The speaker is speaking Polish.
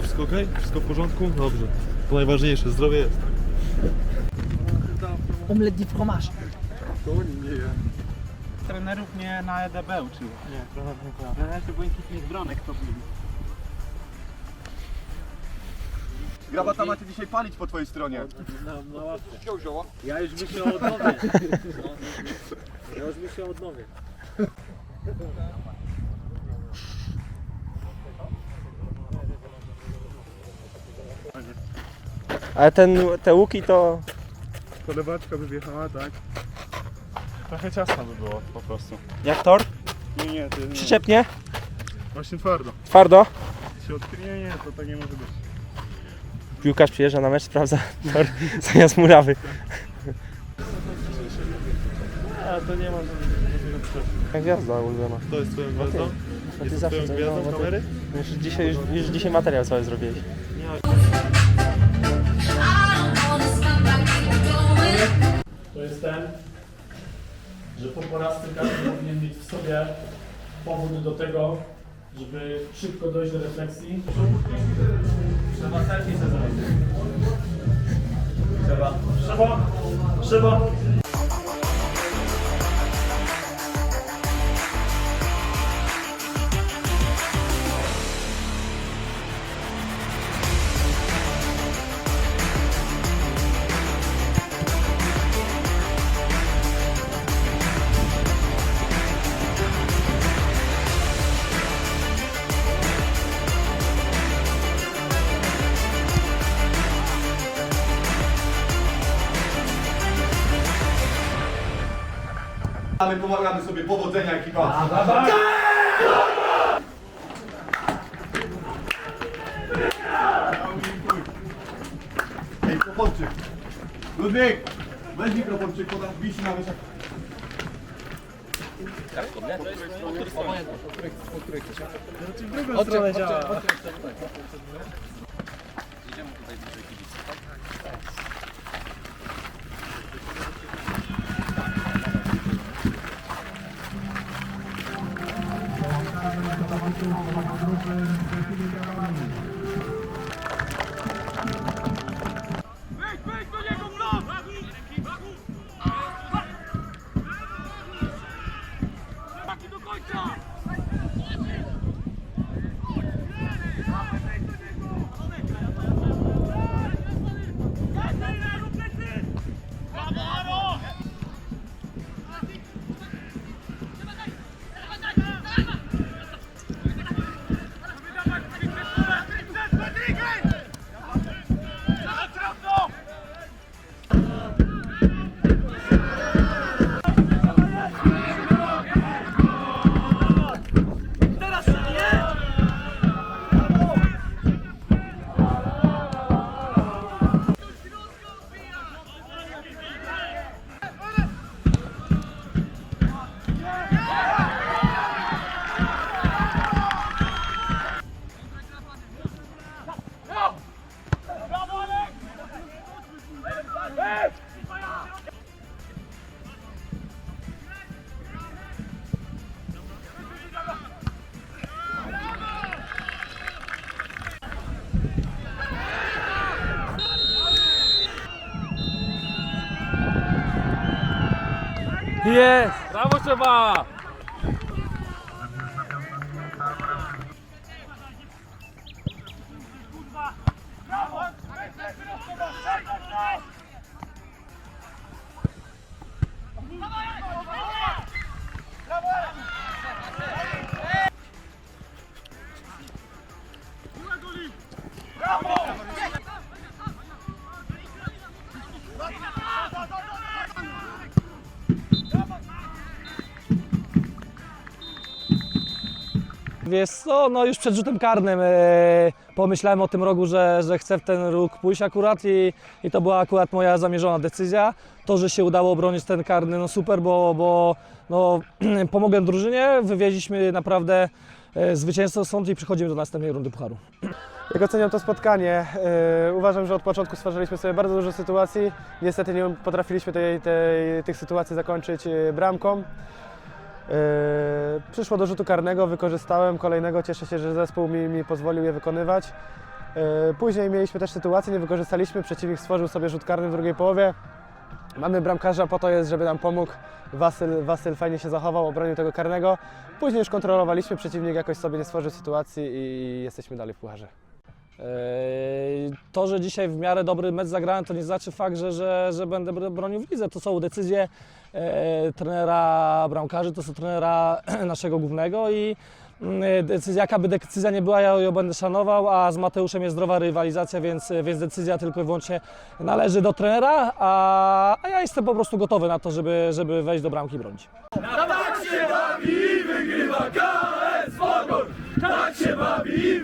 wszystko ok? Wszystko w porządku? Dobrze. To najważniejsze, zdrowie jest. Omelette di fromage. Nie, Trenerów nie na EDB uczyło. nie, trochę nie Trenerzy błękitnych bronek to byli. Grabata macie dzisiaj palić po twojej stronie. Ja już myślę o odnowie. Ja już myślę o odnowie. Ale ten, te łuki to... Polewaczka by wjechała, tak? Trochę ciasno by było po prostu. Jak tor? Nie, nie, to nie. Przyczepnie? Właśnie twardo. Twardo? Się odkryje, nie, to tak nie może być. Piłkarz przyjeżdża na mecz, sprawdza tor zamiast murawy. A, to nie ma. Jak gwiazda ulubiona. To jest twoją gwiazdą? No ty Jest zawsze coś, no, bo ty-? Już dzisiaj, już, już dzisiaj materiał cały zrobiłeś. To jest ten, że po porażce każdy powinien mieć w sobie powód do tego, żeby szybko dojść do refleksji. Trzeba selfie sobie zrobić. Trzeba. Trzeba. Trzeba. A my pomagamy sobie powodzenia ekipa. Ej, Proponczyk. Ludwik, weź mikrofonczyk, podam wisi na Jest! Brawo trzeba! Wiesz co, no już przed rzutem karnym e, pomyślałem o tym rogu, że, że chcę w ten róg pójść akurat i, i to była akurat moja zamierzona decyzja. To, że się udało obronić ten karny, no super, bo, bo no, pomogłem drużynie, wywieźliśmy naprawdę e, zwycięstwo stąd i przechodzimy do następnej rundy pucharu. Jak oceniam to spotkanie? Yy, uważam, że od początku stworzyliśmy sobie bardzo dużo sytuacji. Niestety nie potrafiliśmy tej, tej, tych sytuacji zakończyć yy, bramką. Yy, przyszło do rzutu karnego, wykorzystałem kolejnego. Cieszę się, że zespół mi, mi pozwolił je wykonywać. E, Później mieliśmy też sytuację, nie wykorzystaliśmy, przeciwnik stworzył sobie rzut karny w drugiej połowie. Mamy bramkarza, po to jest, żeby nam pomógł. Wasyl, Wasyl fajnie się zachował, obronił tego karnego. Później już kontrolowaliśmy, przeciwnik jakoś sobie nie stworzył sytuacji i jesteśmy dalej w pucharze. Eee, To, że dzisiaj w miarę dobry mecz zagrałem, to nie znaczy fakt, że, że, że będę br- bronił w lidze. To są decyzje e, trenera bramkarzy, to są trenera naszego głównego i mm, decyzja, jaka by decyzja nie była, ja ją będę szanował, a z Mateuszem jest zdrowa rywalizacja, więc, więc decyzja tylko i wyłącznie należy do trenera, a, a ja jestem po prostu gotowy na to, żeby, żeby wejść do bramki i bronić. Tak się bawi, wygrywa KS Fogon! Tak się bawi,